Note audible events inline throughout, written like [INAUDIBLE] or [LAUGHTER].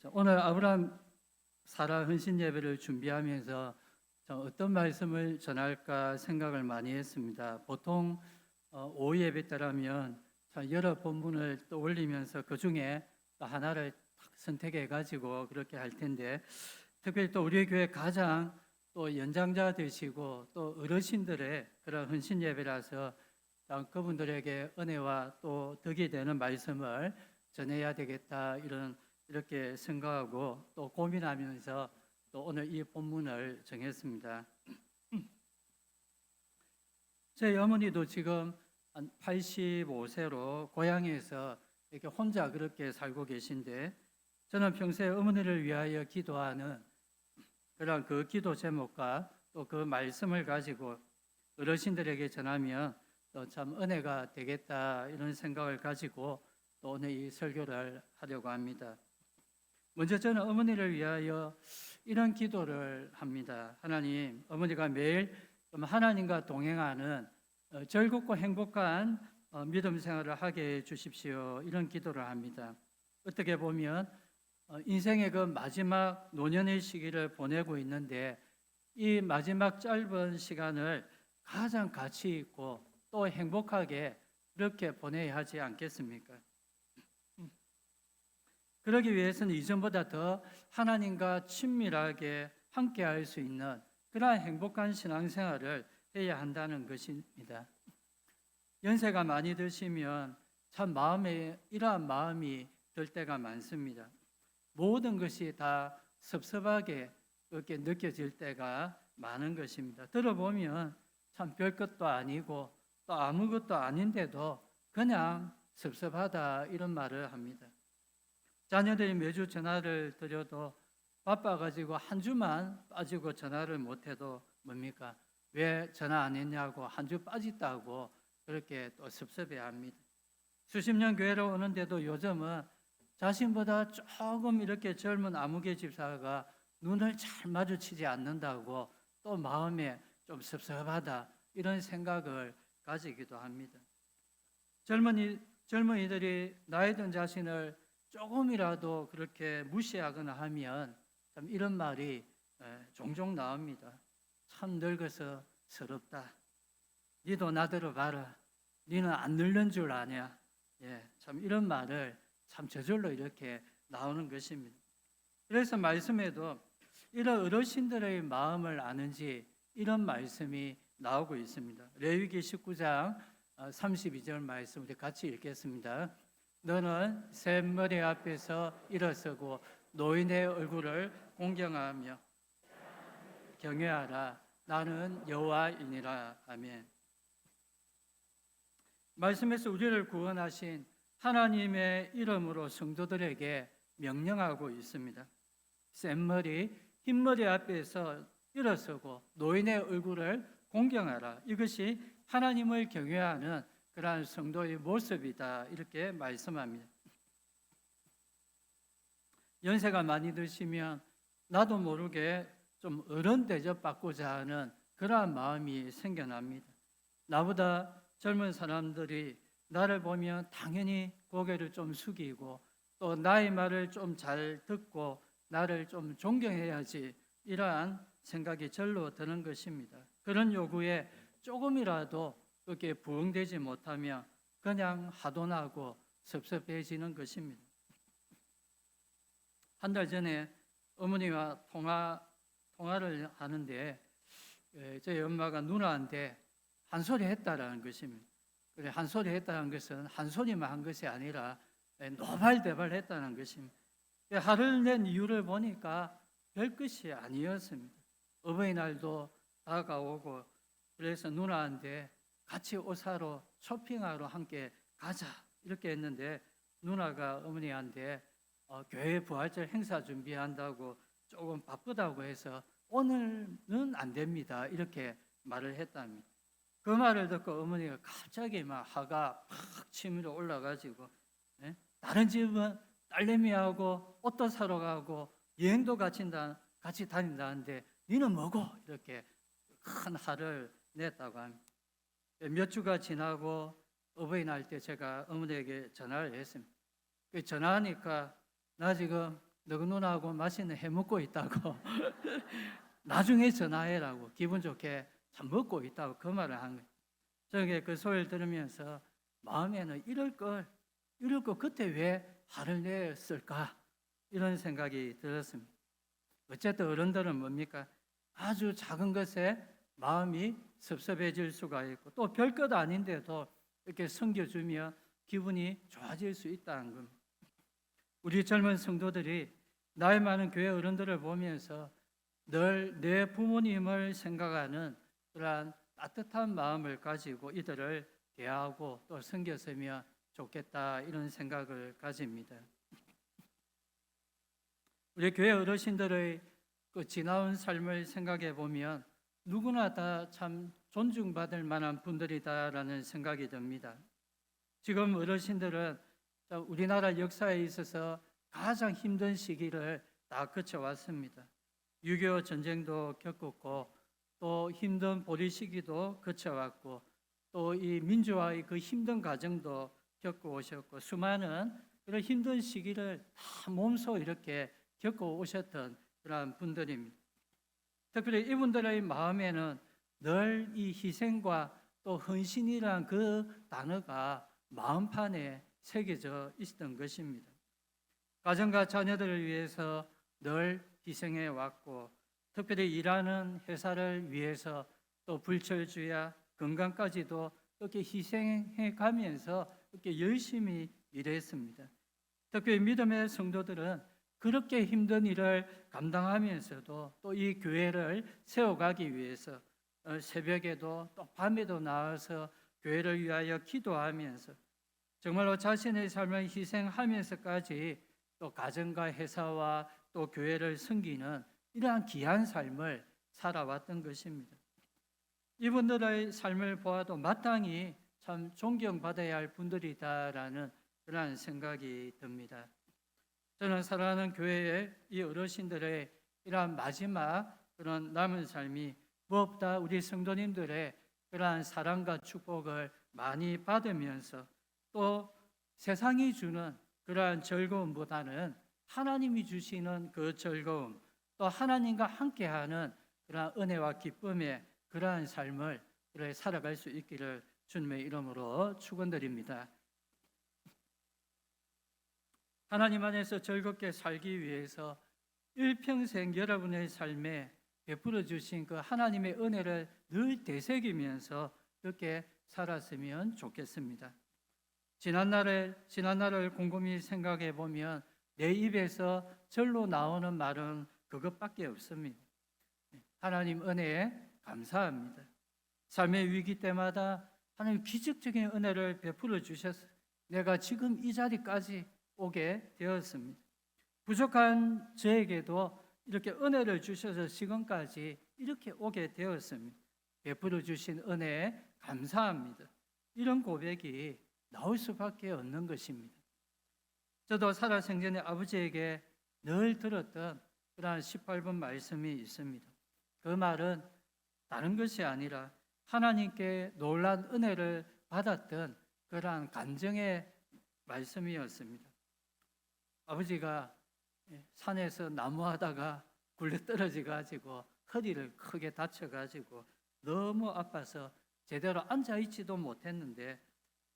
자, 오늘 아브라함 사라 헌신 예배를 준비하면서 저 어떤 말씀을 전할까 생각을 많이 했습니다. 보통 어, 오후 예배 때라면 자, 여러 본문을 떠올리면서 그 중에 또 하나를 탁 선택해 가지고 그렇게 할 텐데 특별히 또 우리 교회 가장 또 연장자 되시고 또 어르신들의 그런 헌신 예배라서 자, 그분들에게 은혜와 또 덕이 되는 말씀을 전해야 되겠다 이런 이렇게 생각하고 또 고민하면서 또 오늘 이 본문을 정했습니다. [CLEARS THROAT] 제 어머니도 지금 한 85세로 고향에서 이렇게 혼자 그렇게 살고 계신데 저는 평소에 어머니를 위하여 기도하는 그런 그 기도 제목과 또 그 말씀을 가지고 어르신들에게 전하면 또 참 은혜가 되겠다 이런 생각을 가지고 또 오늘 이 설교를 하려고 합니다. 먼저 저는 어머니를 위하여 이런 기도를 합니다. 하나님, 어머니가 매일 좀 하나님과 동행하는 어, 즐겁고 행복한 어, 믿음 생활을 하게 해 주십시오. 이런 기도를 합니다. 어떻게 보면 어, 인생의 그 마지막 노년의 시기를 보내고 있는데 이 마지막 짧은 시간을 가장 가치 있고 또 행복하게 그렇게 보내야 하지 않겠습니까? 그러기 위해서는 이전보다 더 하나님과 친밀하게 함께 할 수 있는 그러한 행복한 신앙생활을 해야 한다는 것입니다. 연세가 많이 드시면 참 마음에 이러한 마음이 들 때가 많습니다. 모든 것이 다 섭섭하게 그렇게 느껴질 때가 많은 것입니다. 들어보면 참 별것도 아니고 또 아무것도 아닌데도 그냥 섭섭하다 이런 말을 합니다. 자녀들이 매주 전화를 드려도 바빠가지고 한 주만 빠지고 전화를 못해도 뭡니까? 왜 전화 안 했냐고 한 주 빠졌다고 그렇게 또 섭섭해합니다. 수십 년 교회로 오는데도 요즘은 자신보다 조금 이렇게 젊은 아무개 집사가 눈을 잘 마주치지 않는다고 또 마음에 좀 섭섭하다 이런 생각을 가지기도 합니다. 젊은이 젊은이들이 나이 든 자신을 조금이라도 그렇게 무시하거나 하면 참 이런 말이 에, 종종 나옵니다. 참 늙어서 서럽다. 니도 나들어 봐라. 니는 안 늙는 줄 아냐. 예, 참 이런 말을 참 저절로 이렇게 나오는 것입니다. 그래서 말씀에도 이런 어르신들의 마음을 아는지 이런 말씀이 나오고 있습니다. 레위기 19장 32절 말씀 우리 같이 읽겠습니다. 너는 샘머리 앞에서 일어서고 노인의 얼굴을 공경하며 경외하라. 나는 여호와이니라. 아멘. 말씀에서 우리를 구원하신 하나님의 이름으로 성도들에게 명령하고 있습니다. 샘머리, 흰머리 앞에서 일어서고 노인의 얼굴을 공경하라. 이것이 하나님을 경외하는 그러한 성도의 모습이다. 이렇게 말씀합니다. 연세가 많이 드시면 나도 모르게 좀 어른 대접받고자 하는 그러한 마음이 생겨납니다. 나보다 젊은 사람들이 나를 보면 당연히 고개를 좀 숙이고 또 나의 말을 좀 잘 듣고 나를 좀 존경해야지 이러한 생각이 절로 드는 것입니다. 그런 요구에 조금이라도 그렇게 부응되지 못하면 그냥 하도나고 섭섭해지는 것입니다. 한 달 전에 어머니와 통화 통화를 하는데 에, 저희 엄마가 누나한테 한 소리 했다라는 것입니다. 그래 한 소리 했다는 것은 한 소리만 한 것이 아니라 에, 노발대발 했다는 것입니다. 그 화를 낸 이유를 보니까 별 것이 아니었습니다. 어버이날도 다가오고 그래서 누나한테 같이 옷 사러 쇼핑하러 함께 가자 이렇게 했는데 누나가 어머니한테 어, 교회 부활절 행사 준비한다고 조금 바쁘다고 해서 오늘은 안 됩니다 이렇게 말을 했답니다. 그 말을 듣고 어머니가 갑자기 막 화가 팍 치밀어 올라가지고 예? 다른 집은 딸내미하고 옷도 사러 가고 여행도 같이, 다, 같이 다닌다는데 니는 뭐고 이렇게 큰 화를 냈다고 합니다. 몇 주가 지나고 어버이날 때 제가 어머니에게 전화를 했습니다. 그 전화하니까 나 지금 너희 누나하고 맛있는 해 먹고 있다고 [LAUGHS] 나중에 전화해라고 기분 좋게 참 먹고 있다고 그 말을 한 거예요. 저게 그 소리를 들으면서 마음에는 이럴 걸 이럴 거 그때 왜 화를 냈을까 이런 생각이 들었습니다. 어쨌든 어른들은 뭡니까 아주 작은 것에 마음이 섭섭해질 수가 있고 또 별것 아닌데도 이렇게 섬겨주며 기분이 좋아질 수 있다는 겁니다. 우리 젊은 성도들이 나이 많은 교회 어른들을 보면서 늘 내 부모님을 생각하는 그러한 따뜻한 마음을 가지고 이들을 대하고 또 섬겼으면 좋겠다 이런 생각을 가집니다. 우리 교회 어르신들의 그 지나온 삶을 생각해 보면 누구나 다 참 존중받을 만한 분들이다라는 생각이 듭니다. 지금 어르신들은 참 우리나라 역사에 있어서 가장 힘든 시기를 다 거쳐왔습니다. 6.25 전쟁도 겪었고 또 힘든 보리 시기도 거쳐왔고 또 이 민주화의 그 힘든 과정도 겪어 오셨고 수많은 그런 힘든 시기를 다 몸소 이렇게 겪어 오셨던 그러한 분들입니다. 특별히 이분들의 마음에는 늘 이 희생과 또 헌신이란 그 단어가 마음판에 새겨져 있었던 것입니다. 가정과 자녀들을 위해서 늘 희생해 왔고 특별히 일하는 회사를 위해서 또 불철주야 건강까지도 이렇게 희생해 가면서 이렇게 열심히 일했습니다. 특히 믿음의 성도들은 그렇게 힘든 일을 감당하면서도 또 이 교회를 세워가기 위해서 어, 새벽에도 또 밤에도 나와서 교회를 위하여 기도하면서 정말로 자신의 삶을 희생하면서까지 또 가정과 회사와 또 교회를 섬기는 이러한 귀한 삶을 살아왔던 것입니다. 이분들의 삶을 보아도 마땅히 참 존경받아야 할 분들이다라는 그러한 생각이 듭니다. 저는 사랑하는 교회의 이 어르신들의 이러한 마지막 그런 남은 삶이 무엇보다 우리 성도님들의 그러한 사랑과 축복을 많이 받으면서 또 세상이 주는 그러한 즐거움보다는 하나님이 주시는 그 즐거움 또 하나님과 함께하는 그러한 은혜와 기쁨의 그러한 삶을 살아갈 수 있기를 주님의 이름으로 축원드립니다. 하나님 안에서 즐겁게 살기 위해서 일평생 여러분의 삶에 베풀어 주신 그 하나님의 은혜를 늘 되새기면서 그렇게 살았으면 좋겠습니다. 지난 날을 지난 날을 곰곰이 생각해 보면 내 입에서 절로 나오는 말은 그것밖에 없습니다. 하나님 은혜에 감사합니다. 삶의 위기 때마다 하나님 기적적인 은혜를 베풀어 주셔서 내가 지금 이 자리까지 오게 되었습니다. 부족한 저에게도 이렇게 은혜를 주셔서 지금까지 이렇게 오게 되었습니다. 베풀어 주신 은혜에 감사합니다. 이런 고백이 나올 수밖에 없는 것입니다. 저도 살아생전에 아버지에게 늘 들었던 그러한 18번 말씀이 있습니다. 그 말은 다른 것이 아니라 하나님께 놀란 은혜를 받았던 그러한 감정의 말씀이었습니다. 아버지가 산에서 나무하다가 굴러 떨어져 가지고 허리를 크게 다쳐 가지고 너무 아파서 제대로 앉아 있지도 못했는데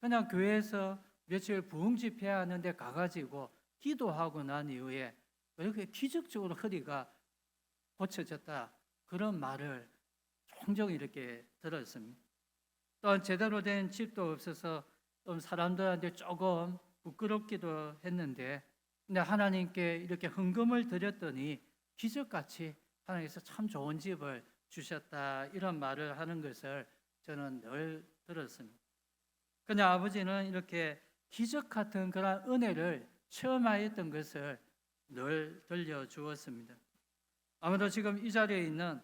그냥 교회에서 며칠 부흥 집회 하는데 가가지고 기도하고 난 이후에 이렇게 기적적으로 허리가 고쳐졌다 그런 말을 종종 이렇게 들었습니다. 또한 제대로 된 집도 없어서 좀 사람들한테 조금 부끄럽기도 했는데 근데 하나님께 이렇게 헌금을 드렸더니 기적같이 하나님께서 참 좋은 집을 주셨다 이런 말을 하는 것을 저는 늘 들었습니다. 그냥 아버지는 이렇게 기적 같은 그런 은혜를 체험하였던 것을 늘 들려 주었습니다. 아무도 지금 이 자리에 있는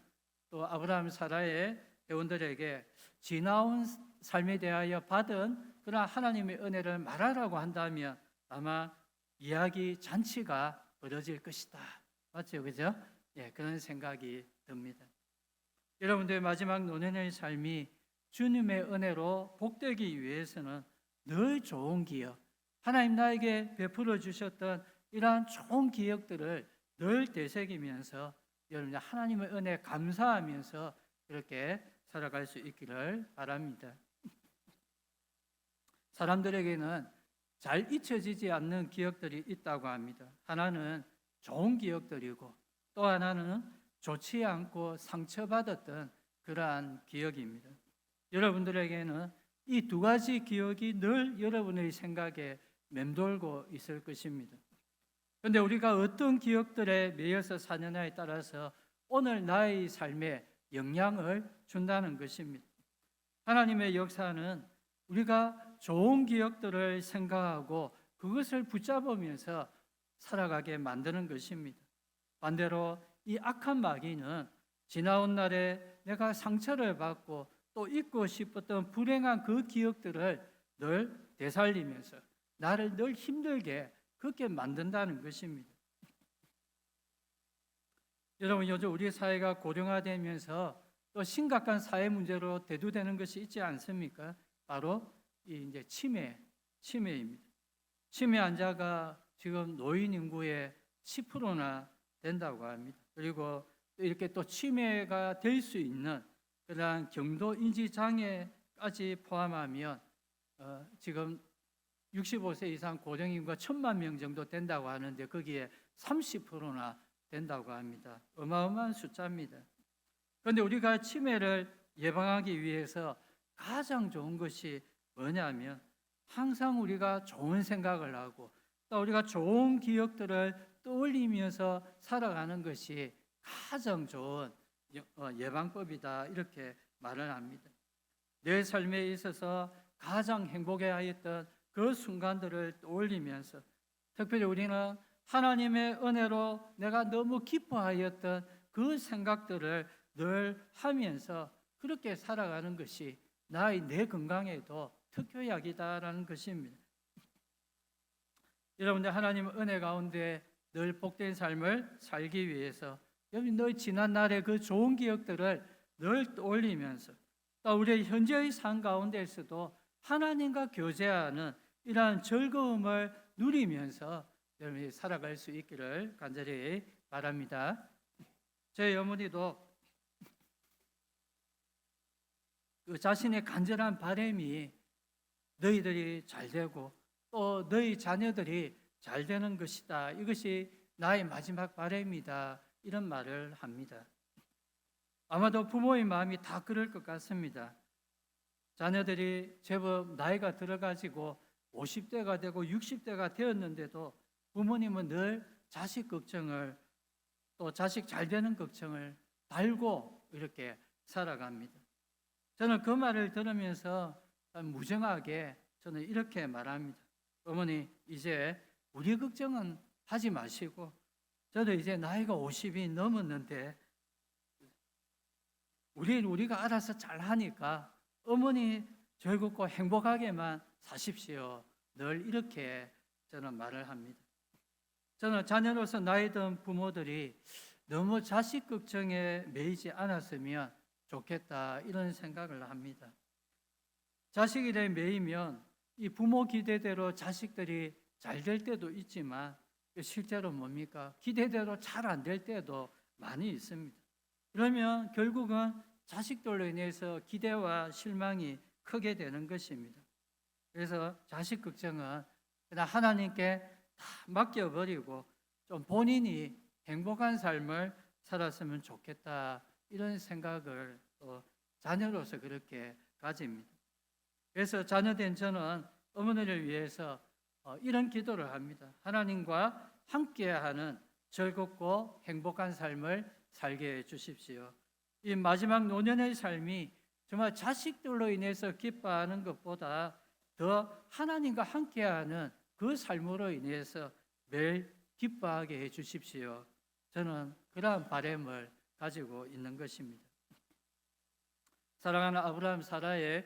또 아브라함 사라의 회원들에게 지나온 삶에 대하여 받은 그런 하나님의 은혜를 말하라고 한다면 아마 이야기 잔치가 벌어질 것이다. 맞죠? 그죠? 예, 그런 생각이 듭니다. 여러분들의 마지막 노년의 삶이 주님의 은혜로 복되기 위해서는 늘 좋은 기억, 하나님 나에게 베풀어 주셨던 이러한 좋은 기억들을 늘 되새기면서 여러분 하나님의 은혜 감사하면서 그렇게 살아갈 수 있기를 바랍니다. 사람들에게는 잘 잊혀지지 않는 기억들이 있다고 합니다. 하나는 좋은 기억들이고 또 하나는 좋지 않고 상처받았던 그러한 기억입니다. 여러분들에게는 이 두 가지 기억이 늘 여러분의 생각에 맴돌고 있을 것입니다. 그런데 우리가 어떤 기억들에 매여서 사느냐에 따라서 오늘 나의 삶에 영향을 준다는 것입니다. 하나님의 역사는 우리가 좋은 기억들을 생각하고 그것을 붙잡으면서 살아가게 만드는 것입니다. 반대로 이 악한 마귀는 지나온 날에 내가 상처를 받고 또 잊고 싶었던 불행한 그 기억들을 늘 되살리면서 나를 늘 힘들게 그렇게 만든다는 것입니다. 여러분 요즘 우리 사회가 고령화되면서 또 심각한 사회 문제로 대두되는 것이 있지 않습니까? 바로 이 이제 치매, 치매입니다. 치매 환자가 지금 노인 인구의 10%나 된다고 합니다. 그리고 이렇게 또 치매가 될 수 있는 그러한 경도 인지 장애까지 포함하면 어, 지금 65세 이상 고령 인구가 천만 명 정도 된다고 하는데 거기에 30%나 된다고 합니다. 어마어마한 숫자입니다. 그런데 우리가 치매를 예방하기 위해서 가장 좋은 것이 뭐냐면 항상 우리가 좋은 생각을 하고 또 우리가 좋은 기억들을 떠올리면서 살아가는 것이 가장 좋은 어, 예방법이다 이렇게 말을 합니다. 내 삶에 있어서 가장 행복해하였던 그 순간들을 떠올리면서 특별히 우리는 하나님의 은혜로 내가 너무 기뻐하였던 그 생각들을 늘 하면서 그렇게 살아가는 것이 나의 내 건강에도 특효 약이다라는 것입니다. 여러분들 하나님 은혜 가운데 늘 복된 삶을 살기 위해서 여러분 너희 지난 날의 그 좋은 기억들을 늘 떠올리면서 또 우리의 현재의 삶 가운데에서도 하나님과 교제하는 이러한 즐거움을 누리면서 여러분이 살아갈 수 있기를 간절히 바랍니다. 저희 어머니도 그 자신의 간절한 바람이 너희들이 잘 되고 또 너희 자녀들이 잘 되는 것이다. 이것이 나의 마지막 바람이다. 이런 말을 합니다. 아마도 부모의 마음이 다 그럴 것 같습니다. 자녀들이 제법 나이가 들어가지고 50대가 되고 60대가 되었는데도 부모님은 늘 자식 걱정을 또 자식 잘 되는 걱정을 달고 이렇게 살아갑니다. 저는 그 말을 들으면서 무정하게 저는 이렇게 말합니다. 어머니, 이제 우리 걱정은 하지 마시고, 저도 이제 나이가 50이 넘었는데, 우리, 우리가 알아서 잘 하니까 어머니 즐겁고 행복하게만 사십시오. 늘 이렇게 저는 말을 합니다. 저는 자녀로서 나이 든 부모들이 너무 자식 걱정에 매이지 않았으면 좋겠다 이런 생각을 합니다. 자식일에 매이면 이 부모 기대대로 자식들이 잘 될 때도 있지만 실제로 뭡니까? 기대대로 잘 안 될 때도 많이 있습니다. 그러면 결국은 자식들로 인해서 기대와 실망이 크게 되는 것입니다. 그래서 자식 걱정은 그냥 하나님께 다 맡겨버리고 좀 본인이 행복한 삶을 살았으면 좋겠다 이런 생각을 또 자녀로서 그렇게 가집니다. 그래서 자녀된 저는 어머니를 위해서 어, 이런 기도를 합니다. 하나님과 함께하는 즐겁고 행복한 삶을 살게 해 주십시오. 이 마지막 노년의 삶이 정말 자식들로 인해서 기뻐하는 것보다 더 하나님과 함께하는 그 삶으로 인해서 매일 기뻐하게 해 주십시오. 저는 그러한 바램을 가지고 있는 것입니다. 사랑하는 아브라함 사라의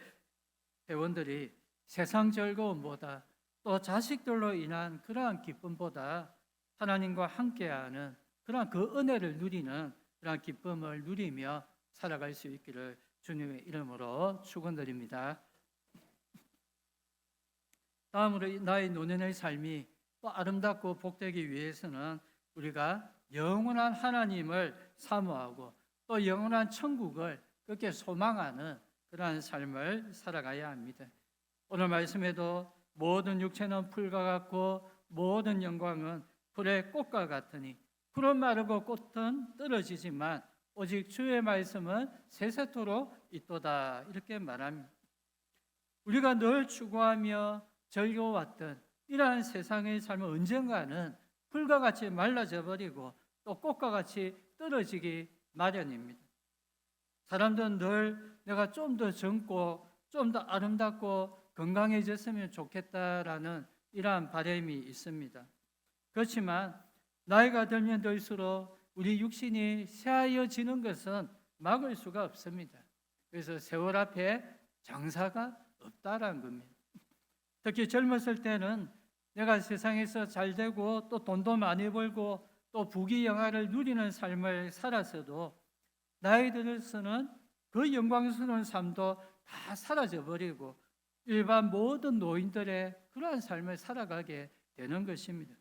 회원들이 세상 즐거움보다 또 자식들로 인한 그러한 기쁨보다 하나님과 함께하는 그러한 그 은혜를 누리는 그러한 기쁨을 누리며 살아갈 수 있기를 주님의 이름으로 축원드립니다. 다음으로 나의 노년의 삶이 또 아름답고 복되기 위해서는 우리가 영원한 하나님을 사모하고 또 영원한 천국을 그렇게 소망하는 그러한 삶을 살아가야 합니다. 오늘 말씀에도 모든 육체는 풀과 같고 모든 영광은 풀의 꽃과 같으니 풀은 마르고 꽃은 떨어지지만 오직 주의 말씀은 세세토록 있도다 이렇게 말합니다. 우리가 늘 추구하며 즐겨왔던 이러한 세상의 삶은 언젠가는 풀과 같이 말라져 버리고 또 꽃과 같이 떨어지기 마련입니다. 사람들은 늘 내가 좀 더 젊고 좀 더 아름답고 건강해졌으면 좋겠다라는 이러한 바람이 있습니다. 그렇지만 나이가 들면 들수록 우리 육신이 쇠하여지는 것은 막을 수가 없습니다. 그래서 세월 앞에 장사가 없다라는 겁니다. 특히 젊었을 때는 내가 세상에서 잘 되고 또 돈도 많이 벌고 또 부귀영화를 누리는 삶을 살았어도 나이 들어서는 그 영광스러운 삶도 다 사라져 버리고 일반 모든 노인들의 그러한 삶을 살아가게 되는 것입니다.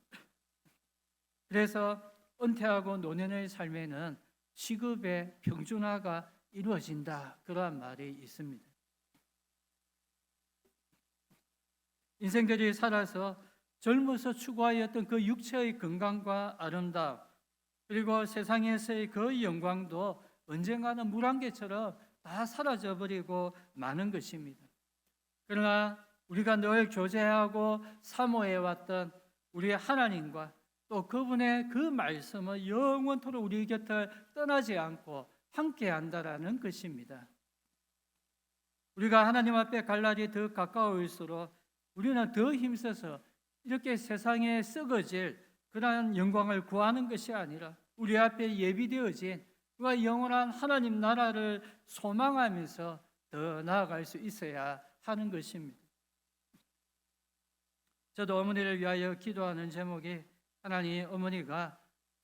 그래서 은퇴하고 노년의 삶에는 시급의 평준화가 이루어진다 그러한 말이 있습니다. 인생들이 살아서 젊어서 추구하였던 그 육체의 건강과 아름다움 그리고 세상에서의 그 영광도 언젠가는 물안개처럼 다 사라져 버리고 마는 것입니다. 그러나 우리가 늘 교제하고 사모해 왔던 우리 하나님과 또 그분의 그 말씀은 영원토록 우리 곁을 떠나지 않고 함께 한다라는 것입니다. 우리가 하나님 앞에 갈 날이 더 가까울수록 우리는 더 힘써서 이렇게 세상에 썩어질 그러한 영광을 구하는 것이 아니라 우리 앞에 예비되어진 그와 영원한 하나님 나라를 소망하면서 더 나아갈 수 있어야 하는 것입니다. 저도 어머니를 위하여 기도하는 제목이 하나님 어머니가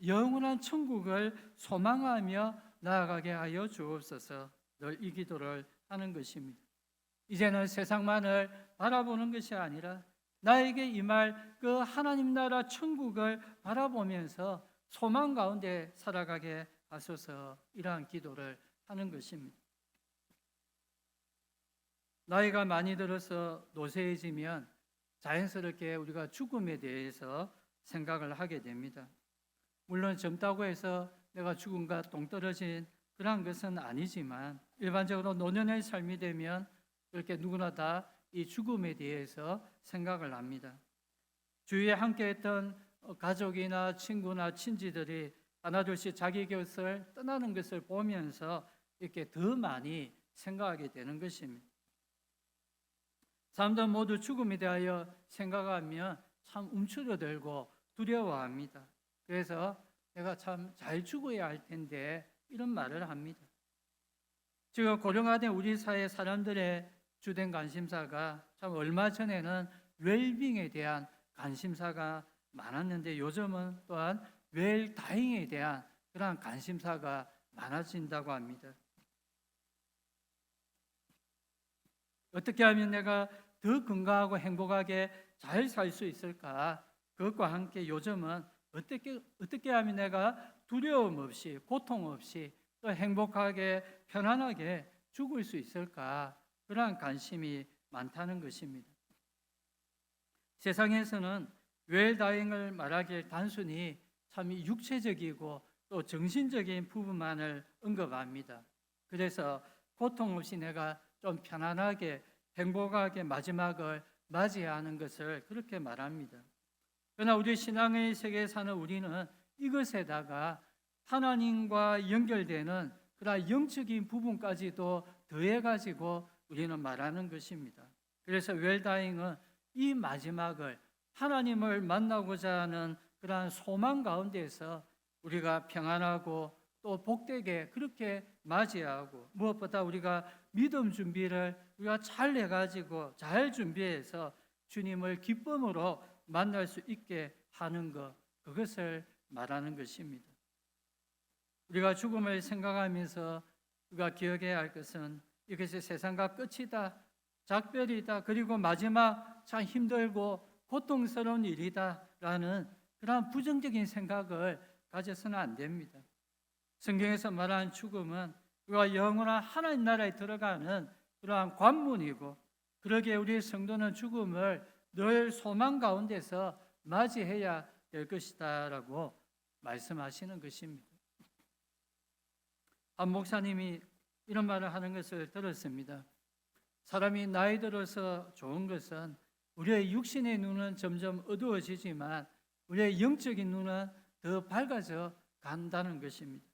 영원한 천국을 소망하며 나아가게 하여 주옵소서 늘 이 기도를 하는 것입니다. 이제는 세상만을 바라보는 것이 아니라 나에게 임할 그 하나님 나라 천국을 바라보면서 소망 가운데 살아가게 하소서 이러한 기도를 하는 것입니다. 나이가 많이 들어서 노쇠해지면 자연스럽게 우리가 죽음에 대해서 생각을 하게 됩니다. 물론 젊다고 해서 내가 죽음과 동떨어진 그런 것은 아니지만 일반적으로 노년의 삶이 되면 그렇게 누구나 다 이 죽음에 대해서 생각을 합니다. 주위에 함께했던 가족이나 친구나 친지들이 하나둘씩 자기 곁을 떠나는 것을 보면서 이렇게 더 많이 생각하게 되는 것입니다. 사람들 모두 죽음에 대하여 생각하면 참 움츠러들고 두려워합니다. 그래서 내가 참 잘 죽어야 할 텐데 이런 말을 합니다. 지금 고령화된 우리 사회 사람들의 주된 관심사가 참 얼마 전에는 웰빙에 대한 관심사가 많았는데 요즘은 또한 웰 다잉에 대한 그러한 관심사가 많아진다고 합니다. 어떻게 하면 내가 더 건강하고 행복하게 잘 살 수 있을까? 그것과 함께 요즘은 어떻게 어떻게 하면 내가 두려움 없이 고통 없이 또 행복하게 편안하게 죽을 수 있을까? 그러한 관심이 많다는 것입니다. 세상에서는 웰다잉을 말하길 단순히 참 육체적이고 또 정신적인 부분만을 언급합니다. 그래서 고통 없이 내가 좀 편안하게 행복하게 마지막을 맞이하는 것을 그렇게 말합니다. 그러나 우리 신앙의 세계에 사는 우리는 이것에다가 하나님과 연결되는 그러나 영적인 부분까지도 더해 가지고 우리는 말하는 것입니다. 그래서 웰다잉은 이 마지막을 하나님을 만나고자 하는 그러한 소망 가운데서 우리가 평안하고 또 복되게 그렇게 맞이하고 무엇보다 우리가 믿음 준비를 우리가 잘 해가지고 잘 준비해서 주님을 기쁨으로 만날 수 있게 하는 것 그것을 말하는 것입니다. 우리가 죽음을 생각하면서 우리가 기억해야 할 것은 이것이 세상과 끝이다, 작별이다, 그리고 마지막 참 힘들고 고통스러운 일이다. 라는 그러한 부정적인 생각을 가져서는 안 됩니다. 성경에서 말하는 죽음은 우리가 영원한 하나님 나라에 들어가는 그러한 관문이고 그러기에 우리 성도는 죽음을 늘 소망 가운데서 맞이해야 될 것이다라고 말씀하시는 것입니다. 한 목사님이 이런 말을 하는 것을 들었습니다. 사람이 나이 들어서 좋은 것은 우리의 육신의 눈은 점점 어두워지지만 우리의 영적인 눈은 더 밝아져 간다는 것입니다.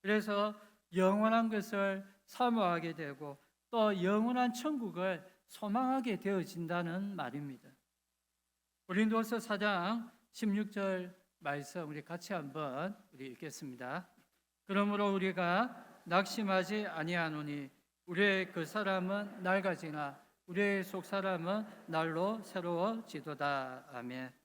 그래서 영원한 것을 사모하게 되고 또 영원한 천국을 소망하게 되어진다는 말입니다. 고린도서 4장 16절 말씀 우리 같이 한번 우리 읽겠습니다. 그러므로 우리가 낙심하지 아니하노니 우리의 그 사람은 낡아지나 우리의 속 사람은 날로 새로워지도다. 아멘.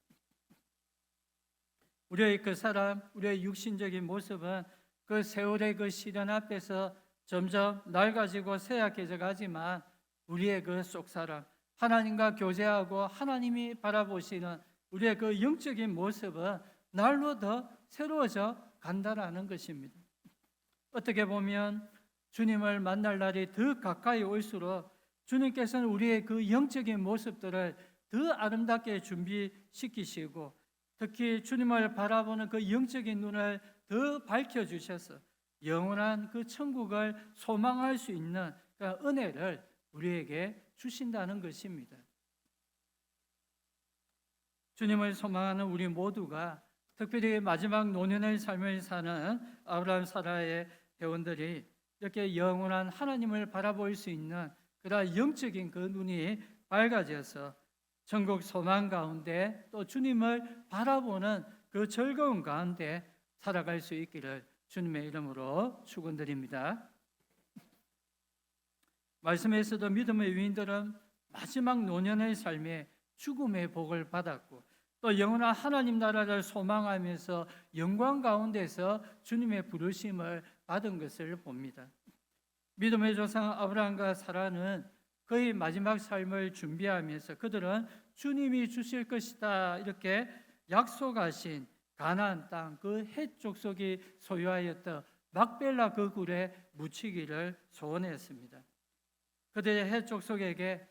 우리의 그 사람, 우리의 육신적인 모습은 그 세월의 그 시련 앞에서 점점 낡아지고 쇠약해져 가지만 우리의 그 속 사람, 하나님과 교제하고 하나님이 바라보시는 우리의 그 영적인 모습은 날로 더 새로워져 간다라는 것입니다. 어떻게 보면 주님을 만날 날이 더 가까이 올수록 주님께서는 우리의 그 영적인 모습들을 더 아름답게 준비시키시고 특히 주님을 바라보는 그 영적인 눈을 더 밝혀 주셔서 영원한 그 천국을 소망할 수 있는 그 은혜를 우리에게 주신다는 것입니다. 주님을 소망하는 우리 모두가 특별히 마지막 노년의 삶을 사는 아브라함 사라의 회원들이 이렇게 영원한 하나님을 바라볼 수 있는 그러한 영적인 그 눈이 밝아져서 천국 소망 가운데 또 주님을 바라보는 그 즐거운 가운데 살아갈 수 있기를 주님의 이름으로 축원드립니다. 말씀에서도 믿음의 위인들은 마지막 노년의 삶에 죽음의 복을 받았고 또 영원한 하나님 나라를 소망하면서 영광 가운데서 주님의 부르심을 받은 것을 봅니다. 믿음의 조상 아브라함과 사라는 그의 마지막 삶을 준비하면서 그들은 주님이 주실 것이다 이렇게 약속하신 가나안 땅그헷 족속이 소유하였던 막벨라 그 굴에 묻히기를 소원했습니다. 그들의 헷 족속에게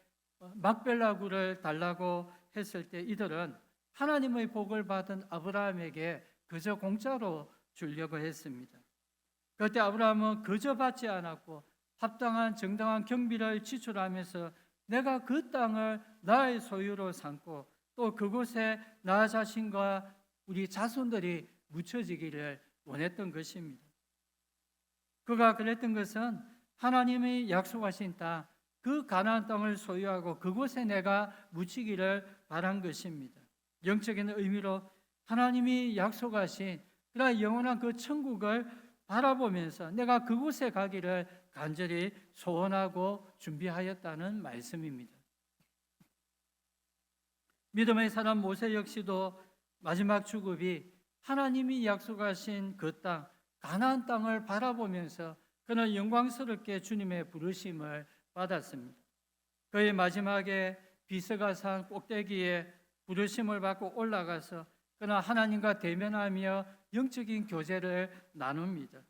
막벨라 굴을 달라고 했을 때 이들은 하나님의 복을 받은 아브라함에게 그저 공짜로 주려고 했습니다. 그때 아브라함은 그저 받지 않았고 합당한 정당한 경비를 지출하면서 내가 그 땅을 나의 소유로 삼고 또 그곳에 나 자신과 우리 자손들이 묻혀지기를 원했던 것입니다. 그가 그랬던 것은 하나님이 약속하신 땅, 그 가나안 땅을 소유하고 그곳에 내가 묻히기를 바란 것입니다. 영적인 의미로 하나님이 약속하신 그러한 영원한 그 천국을 바라보면서 내가 그곳에 가기를 간절히 소원하고 준비하였다는 말씀입니다. 믿음의 사람 모세 역시도 마지막 주급이 하나님이 약속하신 그 땅, 가나안 땅을 바라보면서 그는 영광스럽게 주님의 부르심을 받았습니다. 그의 마지막에 비스가 산 꼭대기에 부르심을 받고 올라가서 그는 하나님과 대면하며 영적인 교제를 나눕니다.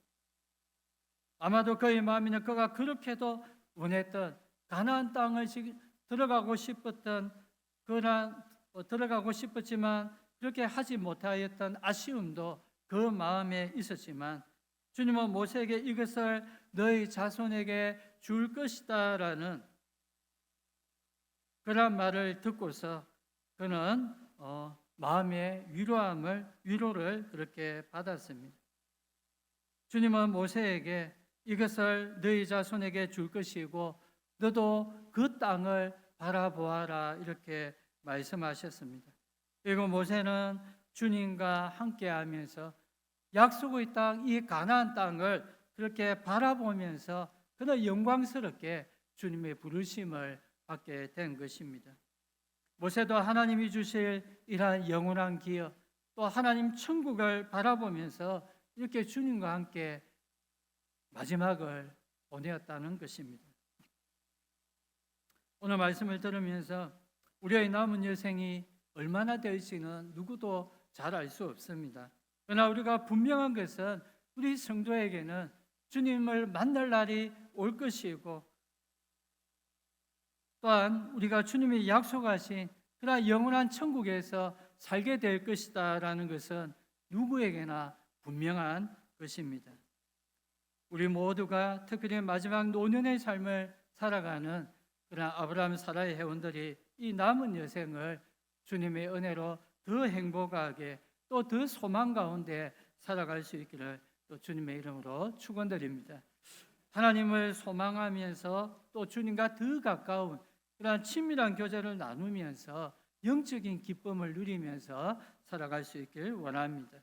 아마도 그의 마음에는 그가 그렇게도 원했던 가나안 땅을 들어가고 싶었던 그런 어, 들어가고 싶었지만 그렇게 하지 못하였던 아쉬움도 그 마음에 있었지만 주님은 모세에게 이것을 너희 자손에게 줄 것이다라는 그런 말을 듣고서 그는 어, 마음의 위로함을 위로를 그렇게 받았습니다. 주님은 모세에게 이것을 너희 자손에게 줄 것이고 너도 그 땅을 바라보아라 이렇게 말씀하셨습니다. 그리고 모세는 주님과 함께하면서 약속의 땅, 이 가나안 땅을 그렇게 바라보면서 그는 영광스럽게 주님의 부르심을 받게 된 것입니다. 모세도 하나님이 주실 이러한 영원한 기업, 또 하나님 천국을 바라보면서 이렇게 주님과 함께 마지막을 보내었다는 것입니다. 오늘 말씀을 들으면서 우리의 남은 여생이 얼마나 될지는 누구도 잘 알 수 없습니다. 그러나 우리가 분명한 것은 우리 성도에게는 주님을 만날 날이 올 것이고 또한 우리가 주님이 약속하신 그러한 영원한 천국에서 살게 될 것이다라는 것은 누구에게나 분명한 것입니다. 우리 모두가 특별히 마지막 노년의 삶을 살아가는 그런 아브라함 사라의 회원들이 이 남은 여생을 주님의 은혜로 더 행복하게 또 더 소망 가운데 살아갈 수 있기를 또 주님의 이름으로 축원드립니다. 하나님을 소망하면서 또 주님과 더 가까운 그러한 친밀한 교제를 나누면서 영적인 기쁨을 누리면서 살아갈 수 있길 원합니다.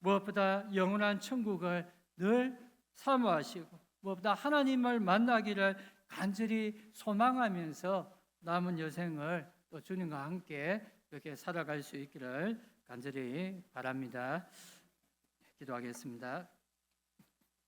무엇보다 영원한 천국을 늘 사모하시고 무엇보다 하나님을 만나기를 간절히 소망하면서 남은 여생을 또 주님과 함께 그렇게 살아갈 수 있기를 간절히 바랍니다. 기도하겠습니다.